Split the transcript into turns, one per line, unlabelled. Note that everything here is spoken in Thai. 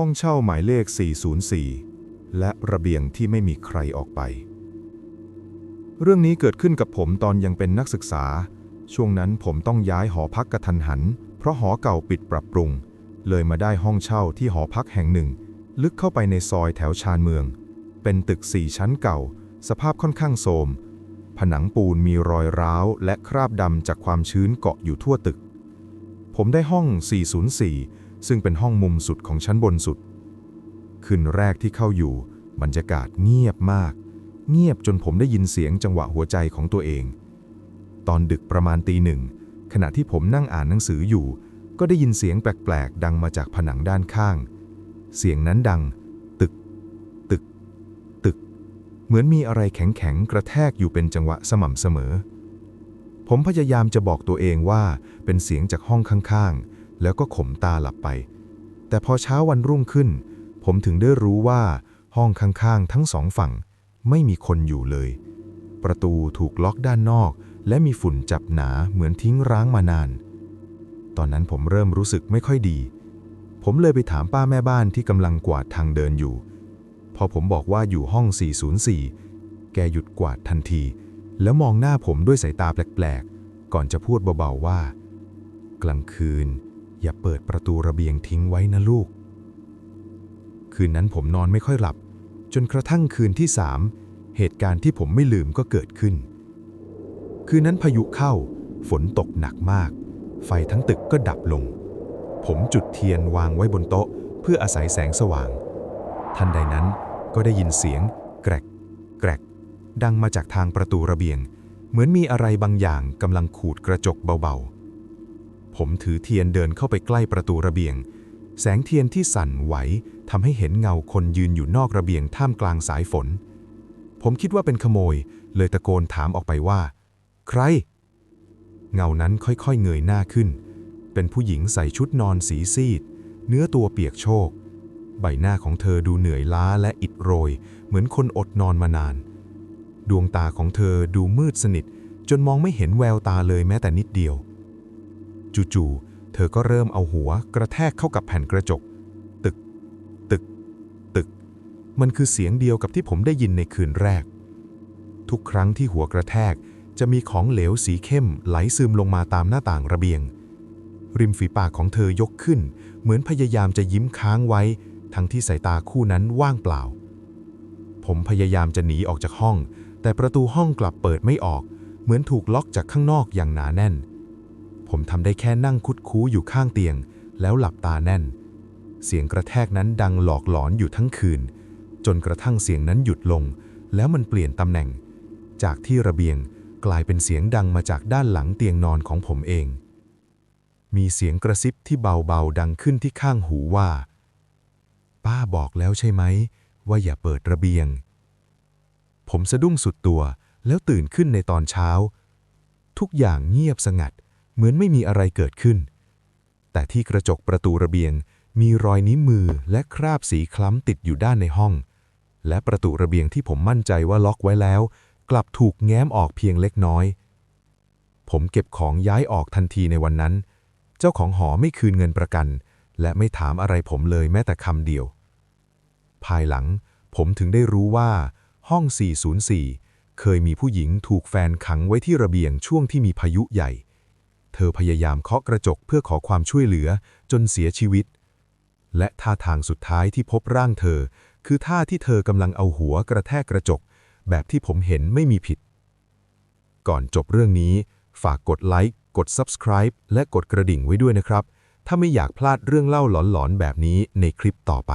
ห้องเช่าหมายเลข 404 และระเบียงที่ไม่มีใครออกไป เรื่องนี้เกิดขึ้นกับผมตอนยังเป็นนักศึกษา ช่วงนั้นผมต้องย้ายหอพักกระทันหัน เพราะหอเก่าปิดปรับปรุง เลยมาได้ห้องเช่าที่หอพักแห่งหนึ่ง ลึกเข้าไปในซอยแถวชานเมือง เป็นตึกสี่ชั้นเก่า สภาพค่อนข้างโทรมผนังปูนมีรอยร้าวและคราบดำจากความชื้นเกาะอยู่ทั่วตึก ผมได้ห้อง 404 ซึ่งเป็นห้องมุมสุดของชั้นบนสุด คืนแรกที่เข้าอยู่ บรรยากาศเงียบมาก เงียบจนผมได้ยินเสียงจังหวะหัวใจของตัวเอง ตอนดึกประมาณตีหนึ่ง ขณะที่ผมนั่งอ่านหนังสืออยู่ ก็ได้ยินเสียงแปลกๆ ดังมาจากผนังด้านข้าง เสียงนั้นดัง ตึก ตึก ตึก เหมือนมีอะไรแข็งๆ กระแทกอยู่เป็นจังหวะสม่ำเสมอ ผมพยายามจะบอกตัวเองว่าเป็นเสียงจากห้องข้างๆ แล้วก็ข่มตาหลับไป แต่พอเช้าวันรุ่งขึ้น ผมถึงได้รู้ว่าห้องข้างๆ ทั้งสองฝั่งไม่มีคนอยู่เลย ประตูถูกล็อกด้านนอก และมีฝุ่นจับหนาเหมือนทิ้งร้างมานาน ตอนนั้นผมเริ่มรู้สึกไม่ค่อยดี ผมเลยไปถามป้าแม่บ้านที่กำลังกวาดทางเดินอยู่ พอผมบอกว่าอยู่ห้อง 404 แกหยุดกวาดทันที แล้วมองหน้าผมด้วยสายตาแปลกๆ ก่อนจะพูดเบาๆว่า กลางคืน อย่าเปิดประตูระเบียงทิ้งไว้นะลูก คืนนั้นผมนอนไม่ค่อยหลับ จนกระทั่งคืนที่สามเหตุการณ์ที่ผมไม่ลืมก็เกิดขึ้น คืนนั้นพายุเข้า ฝนตกหนักมาก ไฟทั้งตึกก็ดับลง ผมจุดเทียนวางไว้บนโต๊ะ เพื่ออาศัยแสงสว่าง ทันใดนั้นก็ได้ยินเสียง แกรก แกรก ดังมาจากทางประตูระเบียง เหมือนมีอะไรบางอย่างกำลังขูดกระจกเบาๆ ผมถือเทียนเดินเข้าไปใกล้ประตูระเบียง แสงเทียนที่สั่นไหวทำให้เห็นเงาคนยืนอยู่นอกระเบียงท่ามกลางสายฝน ผมคิดว่าเป็นขโมย เลยตะโกนถามออกไปว่า ใคร เงานั้นค่อยๆเงยหน้าขึ้น เป็นผู้หญิงใส่ชุดนอนสีซีด เนื้อตัวเปียกโชก ใบหน้าของเธอดูเหนื่อยล้าและอิดโรย เหมือนคนอดนอนมานาน ดวงตาของเธอดูมืดสนิท จนมองไม่เห็นแววตาเลยแม้แต่นิดเดียว จู่ๆ เธอก็เริ่มเอาหัวกระแทกเข้ากับแผ่นกระจก ตึก ตึก ตึก มันคือเสียงเดียวกับที่ผมได้ยินในคืนแรก ทุกครั้งที่หัวกระแทกจะมีของเหลวสีเข้มไหลซึมลงมาตามหน้าต่างระเบียง ริมฝีปากของเธอยกขึ้น เหมือนพยายามจะยิ้มค้างไว้ ทั้งที่สายตาคู่นั้นว่างเปล่า ผมพยายามจะหนีออกจากห้อง แต่ประตูห้องกลับเปิดไม่ออก เหมือนถูกล็อกจากข้างนอกอย่างหนาแน่น ผมทำได้แค่นั่งคุดคู้อยู่ข้างเตียง แล้วหลับตาแน่น เสียงกระแทกนั้นดังหลอกหลอนอยู่ทั้งคืน จนกระทั่งเสียงนั้นหยุดลง แล้วมันเปลี่ยนตำแหน่ง จากที่ระเบียงกลายเป็นเสียงดังมาจากด้านหลังเตียงนอนของผมเอง มีเสียงกระซิบที่เบาๆดังขึ้นที่ข้างหูว่า ป้าบอกแล้วใช่ไหม ว่าอย่าเปิดระเบียง ผมสะดุ้งสุดตัวแล้วตื่นขึ้นในตอนเช้า ทุกอย่างเงียบสงัดเเหมือนไม่มีอะไรเกิดขึ้น แต่ที่กระจกประตูระเบียงมีรอยนิ้วมือและคราบสีคล้ำติดอยู่ด้านในห้อง และประตูระเบียงที่ผมมั่นใจว่าล็อกไว้แล้ว กลับถูกแง้มออกเพียงเล็กน้อย ผมเก็บของย้ายออกทันทีในวันนั้น เจ้าของหอไม่คืนเงินประกัน และไม่ถามอะไรผมเลยแม้แต่คำเดียว ภายหลังผมถึงได้รู้ว่า ห้อง 404 เคยมีผู้หญิงถูกแฟนขังไว้ที่ระเบียงช่วงที่มีพายุใหญ่ เธอพยายามเคาะกระจกเพื่อขอความช่วยเหลือจนเสียชีวิต และท่าทางสุดท้ายที่พบร่างเธอ คือท่าที่เธอกำลังเอาหัวกระแทกกระจก แบบที่ผมเห็นไม่มีผิด ก่อนจบเรื่องนี้ ฝากกดไลค์กด Subscribe และกดกระดิ่งไว้ด้วยนะครับ ถ้าไม่อยากพลาดเรื่องเล่าหลอนๆแบบนี้ในคลิปต่อไป